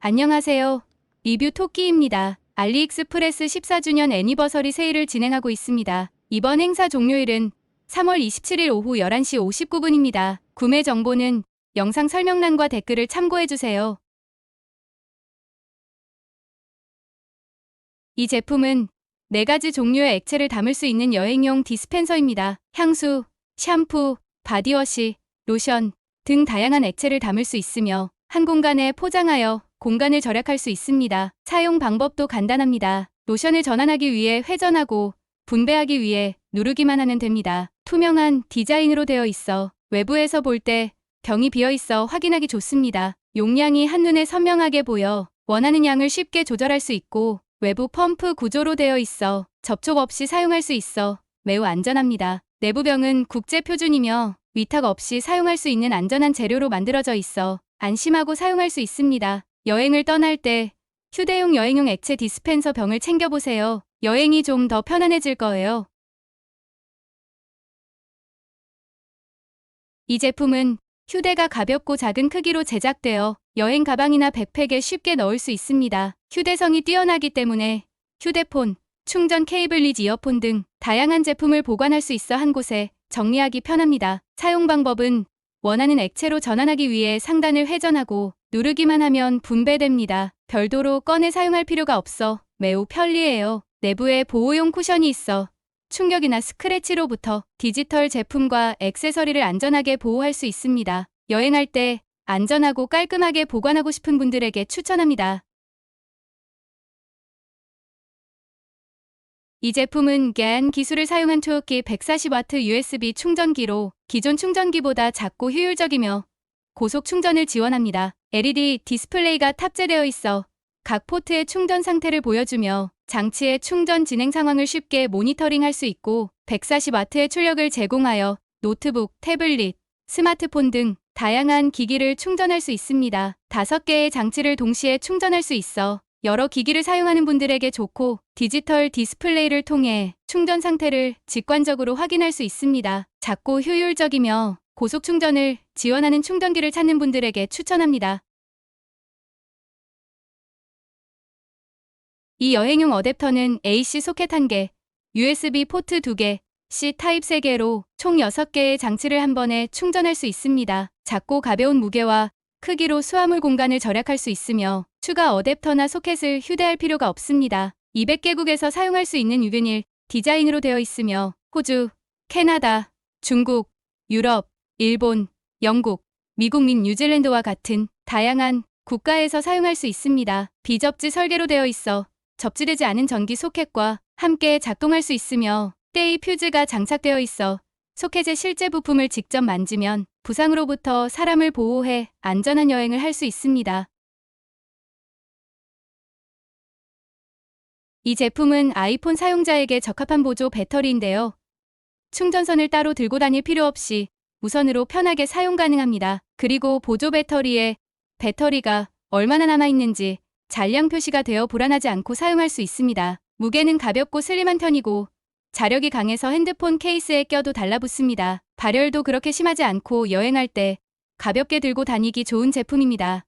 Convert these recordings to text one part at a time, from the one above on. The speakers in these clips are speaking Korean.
안녕하세요. 리뷰 토끼입니다. 알리익스프레스 14주년 애니버서리 세일을 진행하고 있습니다. 이번 행사 종료일은 3월 27일 오후 11시 59분입니다. 구매 정보는 영상 설명란과 댓글을 참고해주세요. 이 제품은 4가지 종류의 액체를 담을 수 있는 여행용 디스펜서입니다. 향수, 샴푸, 바디워시, 로션 등 다양한 액체를 담을 수 있으며 한 공간에 포장하여 공간을 절약할 수 있습니다. 사용 방법도 간단합니다. 로션을 전환하기 위해 회전하고 분배하기 위해 누르기만 하면 됩니다. 투명한 디자인으로 되어 있어 외부에서 볼 때 병이 비어 있어 확인하기 좋습니다. 용량이 한눈에 선명하게 보여 원하는 양을 쉽게 조절할 수 있고 외부 펌프 구조로 되어 있어 접촉 없이 사용할 수 있어 매우 안전합니다. 내부병은 국제 표준이며 위탁 없이 사용할 수 있는 안전한 재료로 만들어져 있어 안심하고 사용할 수 있습니다. 여행을 떠날 때 휴대용 여행용 액체 디스펜서 병을 챙겨보세요. 여행이 좀 더 편안해질 거예요. 이 제품은 휴대가 가볍고 작은 크기로 제작되어 여행 가방이나 백팩에 쉽게 넣을 수 있습니다. 휴대성이 뛰어나기 때문에 휴대폰, 충전 케이블 리지 이어폰 등 다양한 제품을 보관할 수 있어 한 곳에 정리하기 편합니다. 사용 방법은 원하는 액체로 전환하기 위해 상단을 회전하고 누르기만 하면 분배됩니다. 별도로 꺼내 사용할 필요가 없어 매우 편리해요. 내부에 보호용 쿠션이 있어 충격이나 스크래치로부터 디지털 제품과 액세서리를 안전하게 보호할 수 있습니다. 여행할 때 안전하고 깔끔하게 보관하고 싶은 분들에게 추천합니다. 이 제품은 GAN 기술을 사용한 초역기 140W USB 충전기로 기존 충전기보다 작고 효율적이며 고속 충전을 지원합니다. LED 디스플레이가 탑재되어 있어 각 포트의 충전 상태를 보여주며 장치의 충전 진행 상황을 쉽게 모니터링할 수 있고 140W의 출력을 제공하여 노트북, 태블릿, 스마트폰 등 다양한 기기를 충전할 수 있습니다. 5개의 장치를 동시에 충전할 수 있어 여러 기기를 사용하는 분들에게 좋고 디지털 디스플레이를 통해 충전 상태를 직관적으로 확인할 수 있습니다. 작고 효율적이며 고속 충전을 지원하는 충전기를 찾는 분들에게 추천합니다. 이 여행용 어댑터는 AC 소켓 1개, USB 포트 2개, C 타입 3개로 총 6개의 장치를 한 번에 충전할 수 있습니다. 작고 가벼운 무게와 크기로 수화물 공간을 절약할 수 있으며 추가 어댑터나 소켓을 휴대할 필요가 없습니다. 200개국에서 사용할 수 있는 유균일 디자인으로 되어 있으며 호주, 캐나다, 중국, 유럽, 일본, 영국, 미국 및 뉴질랜드와 같은 다양한 국가에서 사용할 수 있습니다. 비접지 설계로 되어 있어 접지되지 않은 전기 소켓과 함께 작동할 수 있으며 때의 퓨즈가 장착되어 있어 소켓의 실제 부품을 직접 만지면 부상으로부터 사람을 보호해 안전한 여행을 할 수 있습니다. 이 제품은 아이폰 사용자에게 적합한 보조 배터리인데요. 충전선을 따로 들고 다닐 필요 없이 무선으로 편하게 사용 가능합니다. 그리고 보조 배터리에 배터리가 얼마나 남아있는지 잔량 표시가 되어 불안하지 않고 사용할 수 있습니다. 무게는 가볍고 슬림한 편이고 자력이 강해서 핸드폰 케이스에 껴도 달라붙습니다. 발열도 그렇게 심하지 않고 여행할 때 가볍게 들고 다니기 좋은 제품입니다.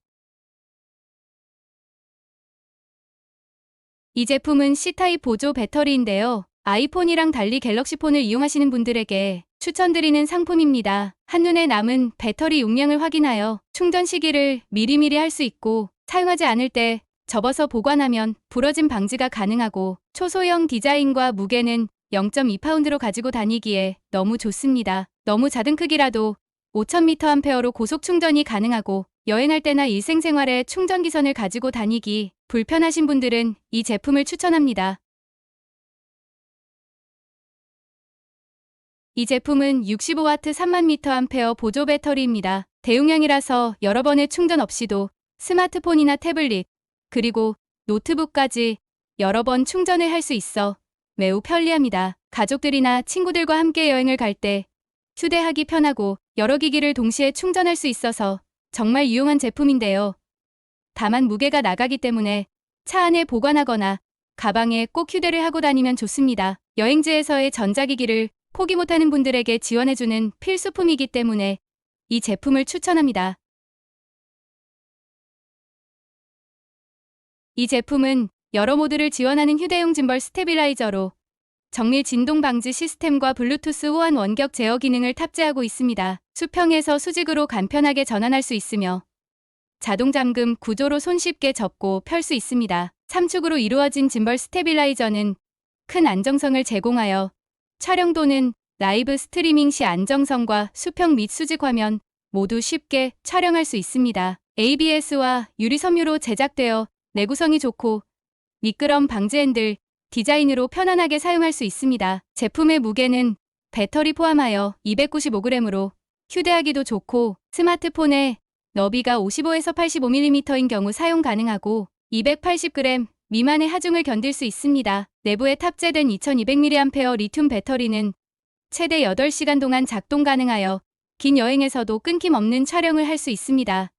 이 제품은 C타입 보조 배터리인데요. 아이폰이랑 달리 갤럭시폰을 이용하시는 분들에게 추천드리는 상품입니다. 한눈에 남은 배터리 용량을 확인하여 충전 시기를 미리미리 할 수 있고 사용하지 않을 때 접어서 보관하면 부러짐 방지가 가능하고 초소형 디자인과 무게는 0.2파운드로 가지고 다니기에 너무 좋습니다. 너무 작은 크기라도 5000mAh로 고속 충전이 가능하고 여행할 때나 일생생활에 충전기선을 가지고 다니기 불편하신 분들은 이 제품을 추천합니다. 이 제품은 65W 3만 mAh 보조 배터리입니다. 대용량이라서 여러 번의 충전 없이도 스마트폰이나 태블릿, 그리고 노트북까지 여러 번 충전을 할 수 있어 매우 편리합니다. 가족들이나 친구들과 함께 여행을 갈 때 휴대하기 편하고 여러 기기를 동시에 충전할 수 있어서 정말 유용한 제품인데요. 다만 무게가 나가기 때문에 차 안에 보관하거나 가방에 꼭 휴대를 하고 다니면 좋습니다. 여행지에서의 전자기기를 포기 못하는 분들에게 지원해주는 필수품이기 때문에 이 제품을 추천합니다. 이 제품은 여러 모드를 지원하는 휴대용 짐벌 스테빌라이저로 정밀 진동 방지 시스템과 블루투스 호환 원격 제어 기능을 탑재하고 있습니다. 수평에서 수직으로 간편하게 전환할 수 있으며 자동 잠금 구조로 손쉽게 접고 펼 수 있습니다. 3축으로 이루어진 짐벌 스테빌라이저는 큰 안정성을 제공하여 촬영도는 라이브 스트리밍 시 안정성과 수평 및 수직 화면 모두 쉽게 촬영할 수 있습니다. ABS와 유리 섬유로 제작되어 내구성이 좋고 미끄럼 방지 핸들 디자인으로 편안하게 사용할 수 있습니다. 제품의 무게는 배터리 포함하여 295g으로 휴대하기도 좋고 스마트폰에 너비가 55에서 85mm인 경우 사용 가능하고 280g 미만의 하중을 견딜 수 있습니다. 내부에 탑재된 2200mAh 리튬 배터리는 최대 8시간 동안 작동 가능하여 긴 여행에서도 끊김 없는 촬영을 할 수 있습니다.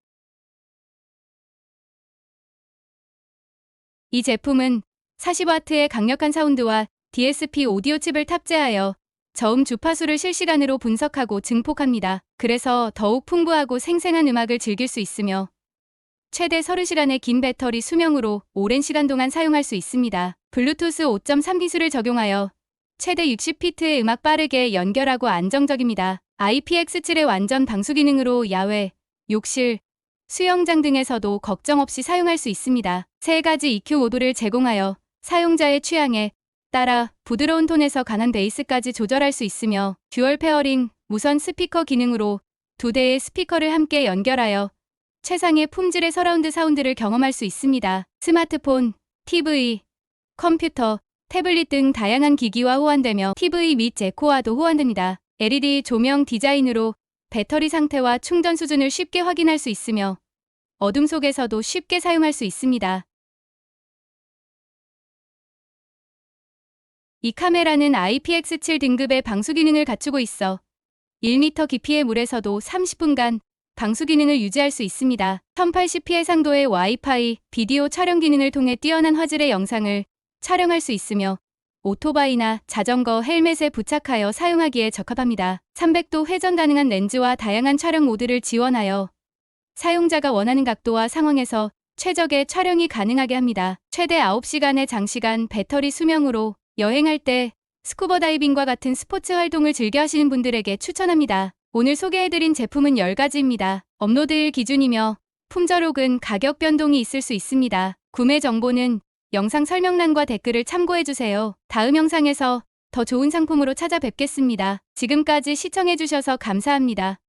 이 제품은 40W의 강력한 사운드와 DSP 오디오 칩을 탑재하여 저음 주파수를 실시간으로 분석하고 증폭합니다. 그래서 더욱 풍부하고 생생한 음악을 즐길 수 있으며 최대 30시간의 긴 배터리 수명으로 오랜 시간 동안 사용할 수 있습니다. 블루투스 5.3 기술을 적용하여 최대 60피트의 음악 빠르게 연결하고 안정적입니다. IPX7의 완전 방수 기능으로 야외, 욕실, 수영장 등에서도 걱정 없이 사용할 수 있습니다. 세 가지 EQ 모드를 제공하여 사용자의 취향에 따라 부드러운 톤에서 강한 베이스까지 조절할 수 있으며 듀얼 페어링 무선 스피커 기능으로 두 대의 스피커를 함께 연결하여 최상의 품질의 서라운드 사운드를 경험할 수 있습니다. 스마트폰, TV, 컴퓨터, 태블릿 등 다양한 기기와 호환되며 TV 및 제코와도 호환됩니다. LED 조명 디자인으로 배터리 상태와 충전 수준을 쉽게 확인할 수 있으며 어둠 속에서도 쉽게 사용할 수 있습니다. 이 카메라는 IPX7 등급의 방수 기능을 갖추고 있어 1m 깊이의 물에서도 30분간 방수 기능을 유지할 수 있습니다. 1080p 해상도의 와이파이, 비디오 촬영 기능을 통해 뛰어난 화질의 영상을 촬영할 수 있으며 오토바이나 자전거 헬멧에 부착하여 사용하기에 적합합니다. 300도 회전 가능한 렌즈와 다양한 촬영 모드를 지원하여 사용자가 원하는 각도와 상황에서 최적의 촬영이 가능하게 합니다. 최대 9시간의 장시간 배터리 수명으로 여행할 때 스쿠버 다이빙과 같은 스포츠 활동을 즐겨 하시는 분들에게 추천합니다. 오늘 소개해드린 제품은 10가지입니다. 업로드일 기준이며 품절 혹은 가격 변동이 있을 수 있습니다. 구매 정보는 영상 설명란과 댓글을 참고해주세요. 다음 영상에서 더 좋은 상품으로 찾아뵙겠습니다. 지금까지 시청해주셔서 감사합니다.